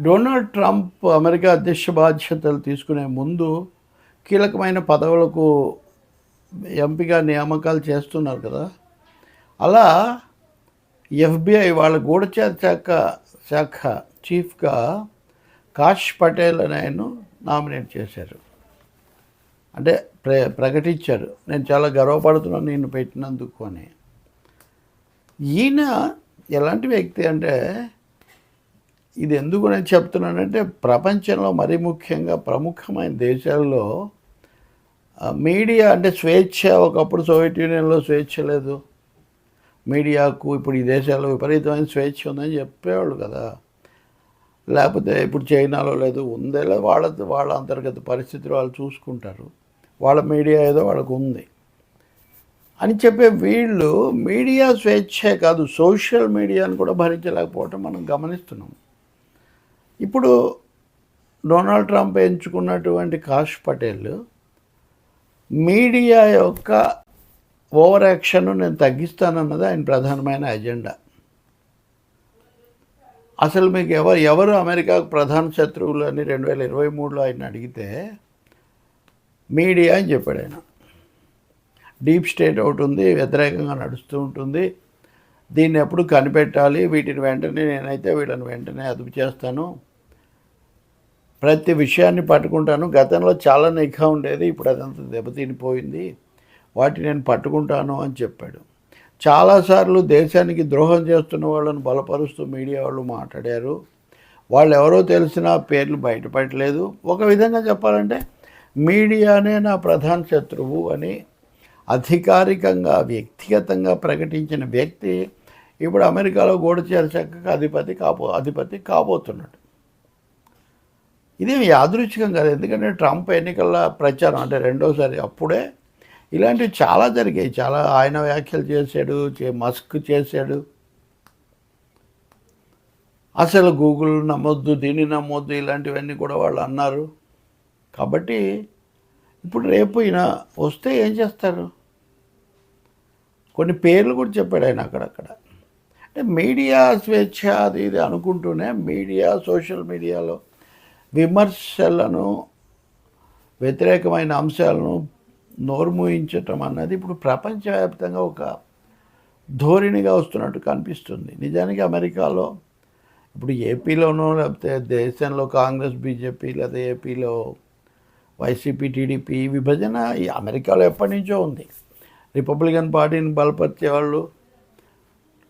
Donald Trump America అధ్యక్ష బాధ్యతలు తీసుకునే ముందు కీలకమైన పదవులకు ఎంపిక నియామకాలు చేస్తున్నారు కదా. అలా ఎఫ్బిఐ వాళ్ళ గూఢచార శాఖ శాఖ చీఫ్గా కాష్ పటేల్ అని ఆయన నామినేట్ చేశారు. అంటే ప్ర ప్రకటించారు. నేను చాలా గర్వపడుతున్నాను నేను పెట్టినందుకు అని. ఈయన ఎలాంటి వ్యక్తి అంటే ఇది ఎందుకు నేను చెప్తున్నానంటే ప్రపంచంలో మరీ ముఖ్యంగా ప్రముఖమైన దేశాల్లో మీడియా అంటే స్వేచ్ఛ ఒకప్పుడు సోవియట్ యూనియన్లో స్వేచ్ఛ లేదు. మీడియాకు ఇప్పుడు ఈ దేశాల్లో విపరీతమైన స్వేచ్ఛ ఉందని చెప్పేవాళ్ళు కదా. లేకపోతే ఇప్పుడు చైనాలో లేదు ఉందే లేదు వాళ్ళ వాళ్ళ అంతర్గత పరిస్థితులు వాళ్ళు చూసుకుంటారు. వాళ్ళ మీడియా ఏదో వాళ్ళకు ఉంది. అని చెప్పే వీళ్ళు మీడియా స్వేచ్ఛే కాదు సోషల్ మీడియాను కూడా భరించలేకపోవటం మనం గమనిస్తున్నాం. ఇప్పుడు డొనాల్డ్ ట్రంప్ ఎంచుకున్నటువంటి కాష్ పటేల్ మీడియా యొక్క ఓవర్ యాక్షన్ నేను తగ్గిస్తానన్నది ఆయన ప్రధానమైన ఎజెండా. అసలు మీకు ఎవరు ఎవరు అమెరికాకు ప్రధాన శత్రువులు అని రెండు వేల ఇరవై మూడులో ఆయన అడిగితే మీడియా అని చెప్పాడు ఆయన. డీప్ స్టేట్ ఒకటి ఉంది వ్యతిరేకంగా నడుస్తూ ఉంటుంది. దీన్ని ఎప్పుడు కనిపెట్టాలి? వీటిని వెంటనే నేనైతే వీళ్ళని వెంటనే అదుపు చేస్తాను. ప్రతి విషయాన్ని పట్టుకుంటాను. గతంలో చాలా నిఘా ఉండేది. ఇప్పుడు అదంతా దెబ్బతినిపోయింది. వాటిని నేను పట్టుకుంటాను అని చెప్పాడు. చాలాసార్లు దేశానికి ద్రోహం చేస్తున్న వాళ్ళని బలపరుస్తూ మీడియా వాళ్ళు మాట్లాడారు. వాళ్ళు ఎవరో తెలిసిన పేర్లు బయటపడలేదు. ఒక విధంగా చెప్పాలంటే మీడియానే నా ప్రధాన శత్రువు అని అధికారికంగా వ్యక్తిగతంగా ప్రకటించిన వ్యక్తి ఇప్పుడు అమెరికాలో గూఢచార శాఖకు అధిపతి కాబో అధిపతి కాబోతున్నాడు. ఇదేమి యాదృచ్ఛికం కాదు. ఎందుకంటే ట్రంప్ ఎన్నికల ప్రచారం అంటే రెండోసారి అప్పుడే ఇలాంటివి చాలా జరిగాయి. చాలా ఆయన వ్యాఖ్యలు చేశాడు చే మస్క్ చేశాడు. అసలు గూగుల్ నమ్మొద్దు దీన్ని నమ్మొద్దు ఇలాంటివన్నీ కూడా వాళ్ళు అన్నారు. కాబట్టి ఇప్పుడు రేపు ఈయన వస్తే ఏం చేస్తారు? కొన్ని పేర్లు కూడా చెప్పాడు ఆయన అక్కడక్కడ. అంటే మీడియా స్వేచ్ఛ అది ఇది అనుకుంటూనే మీడియా సోషల్ మీడియాలో విమర్శలను వ్యతిరేకమైన అంశాలను నోర్మూయించటం అన్నది ఇప్పుడు ప్రపంచవ్యాప్తంగా ఒక ధోరణిగా వస్తున్నట్టు కనిపిస్తుంది. నిజానికి అమెరికాలో ఇప్పుడు ఏపీలోనో లేకపోతే దేశంలో కాంగ్రెస్ బీజేపీ లేదా ఏపీలో వైసీపీ టీడీపీ ఈ విభజన ఈ అమెరికాలో ఎప్పటి నుంచో ఉంది. రిపబ్లికన్ పార్టీని బలపరిచే వాళ్ళు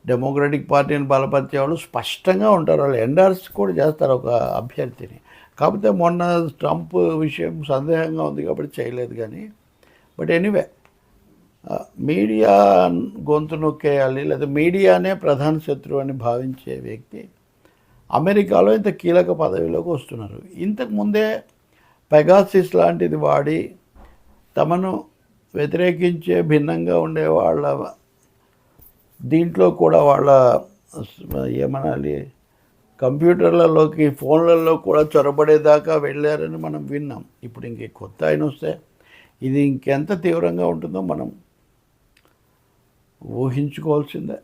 డెమోక్రటిక్ పార్టీని బలపరిచే వాళ్ళు స్పష్టంగా ఉంటారు. వాళ్ళు ఎండార్స్ కూడా చేస్తారు ఒక అభ్యర్థిని. కాకపోతే మొన్న ట్రంప్ విషయం సందేహంగా ఉంది కాబట్టి చేయలేదు కానీ బట్ ఎనీవే మీడియా గొంతు నొక్కేయాలి లేదా మీడియానే ప్రధాన శత్రువు అని భావించే వ్యక్తి అమెరికాలో ఇంత కీలక పదవిలోకి వస్తున్నారు. ఇంతకు ముందే పెగాసిస్ లాంటిది వాడి తమను వ్యతిరేకించే భిన్నంగా ఉండే వాళ్ళ దీంట్లో కూడా వాళ్ళ ఏమనాలి కంప్యూటర్లలోకి ఫోన్లలో కూడా చొరబడేదాకా వెళ్ళారని మనం విన్నాం. ఇప్పుడు ఇంక కొత్త ఆయన వస్తే ఇది ఇంకెంత తీవ్రంగా ఉంటుందో మనం ఊహించుకోవాల్సిందే.